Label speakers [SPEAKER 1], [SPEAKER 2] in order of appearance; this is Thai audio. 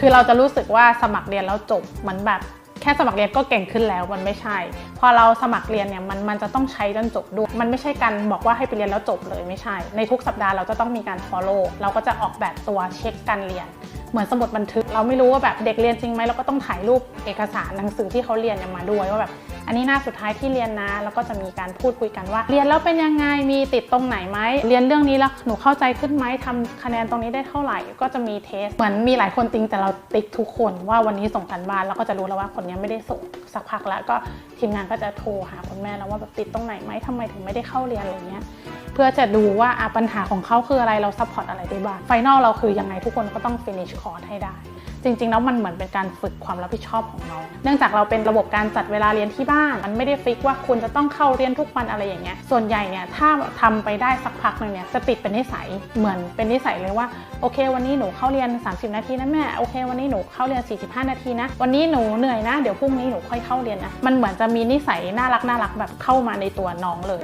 [SPEAKER 1] คือเราจะรู้สึกว่าสมัครเรียนแล้วจบมันแบบแค่สมัครเรียนก็เก่งขึ้นแล้วมันไม่ใช่ พอเราสมัครเรียนเนี่ยมันมันจะต้องใช้จนจบด้วยมันไม่ใช่การบอกว่าให้ไปเรียนแล้วจบเลยไม่ใช่ ในทุกสัปดาห์เราจะต้องมีการ follow เราก็จะออกแบบตัวเช็คการเรียน เหมือนสมุดบันทึก เราไม่รู้ว่าแบบเด็กเรียนจริงไหมเราก็ต้องถ่ายรูปเอกสารหนังสือที่เขาเรียนเนี่ยมาด้วยว่าแบบ อันนี้หน้าสุดท้ายที่เรียนนะ แล้วก็จะมีการพูดคุยกันว่า เรียนแล้วเป็นยังไงมีติดตรงไหนไหมเรียนเรื่องนี้แล้วหนูเข้าใจขึ้นไหมทำคะแนนตรงนี้ได้เท่าไหร่ ก็จะมีเทสเหมือนมีหลายคนติงแต่เราติ๊กทุกคนว่าวันนี้ส่งกันบ้านเราก็จะรู้แล้วว่าคนนี้ไม่ได้ส่งสักพักแล้วก็ทีมงานก็จะโทรหาคุณแม่แล้วว่าแบบติดตรงไหนไหมทำไมถึงไม่ได้เข้าเรียนอะไรเงี้ยเพื่อจะดูว่าปัญหาของเขาคืออะไรเราซัพพอร์ตอะไรได้บ้างไฟนอลเราคือยังไงทุกคนก็ต้อง finish course ให้ได้ จริงๆแล้วมันเหมือนเป็นการฝึกความรับผิดชอบของเราเนื่องจากเราเป็นระบบการจัดเวลาเรียนที่บ้าน มันไม่ได้ฟิกว่าคุณจะต้องเข้าเรียนทุกวันอะไรอย่างเงี้ย ส่วนใหญ่เนี่ยถ้าทำไปได้สักพักหนึ่งเนี่ยจะติดเป็นนิสัย เหมือนเป็นนิสัยเลยว่าโอเค วันนี้หนูเข้าเรียน 30 นาทีนะแม่โอเค วันนี้หนูเข้าเรียน 45 นาทีนะ วันนี้หนูเหนื่อยนะเดี๋ยวพรุ่งนี้หนูค่อยเข้าเรียนนะ มันเหมือนจะมีนิสัยน่ารักน่ารักแบบเข้ามาในตัวน้องเลย